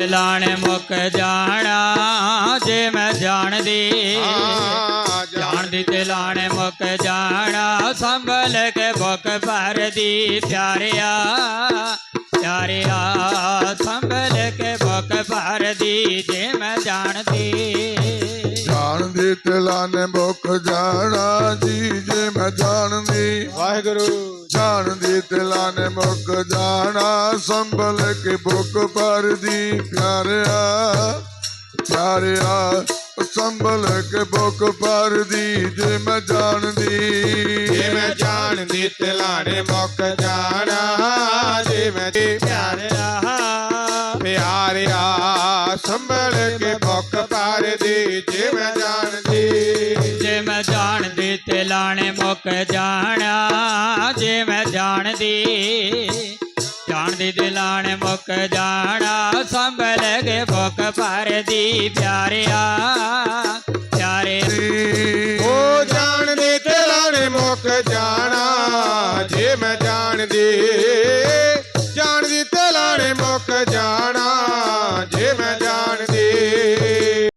ਲਾਣੇ ਮੁੱਕ ਜਾਣਾ ਜੇ ਮੈਂ ਜਾਣਦੀ। ਜਾਣਦੀ। ਤੇ ਲਾਣੇ ਮੁੱਕ ਜਾਣਾ ਸੰਭਲ ਕੇ ਬੁੱਕ ਭਰਦੀ ਪਿਆਰਿਆ। ਪਿਆਰਿਆ ਸੰਭਲ ਕੇ ਬੁੱਕ ਭਰਦੀ ਜੇ ਮੈਂ ਜਾਣਦੀ। ਜਾਣਦੀ ਤਿਲਾਂ ਨੇ ਮੁੱਕ ਜਾਣਾ ਜੀ ਜੇ ਮੈਂ ਜਾਣਦੀ। ਵਾਹਿਗੁਰੂ। ਜਾਣਦੀ ਤਿਲਾਂ ਨੇ ਮੁੱਕ ਜਾਣਾ, ਸੰਭਲ ਕੇ ਬੁੱਕ ਪਰਦੀ ਪਿਆਰਿਆ। ਪਿਆਰਿਆ, ਸੰਭਲ ਕੇ ਬੁੱਕ ਪਰਦੀ ਜੇ ਮੈਂ ਜਾਣਦੀ ਜੇ ਮੈਂ ਜਾਣਦੀ ਤਿਲਾਣੇ ਮੁੱਕ ਜਾਣਾ, ਜੇ ਮੈਂ ਪਿਆਰਿਆ ਪਿਆਰਿਆ, ਸੰਭਲ ਕੇ ਭੁੱਖ ਭਰਦੀ ਜੇ ਮੈਂ ਜਾਣਦੀ ਜਾਣਦੀ ਤੇ ਲਾਣੇ ਮੁੱਕ ਜਾਣਾ। ਜੇ ਮੈਂ ਜਾਣਦੀ ਜਾਣਦੀ ਤੇ ਲਾਣੇ ਮੁੱਕ ਜਾਣਾ। ਸੰਭਲ ਕੇ ਭੁੱਖ ਭਰਦੀ ਪਿਆਰਿਆ, ਪਿਆਰੇ। ਉਹ ਜਾਣਦੀ ਤੇ ਲਾਣੇ ਮੁੱਕ ਜਾਣਾ, ਜੇ ਮੈਂ ਜਾਣਦੀ ਜਾਣਦੀ ਤੇ ਲਾਣੇ ਮੁੱਕ ਜਾਣਾ।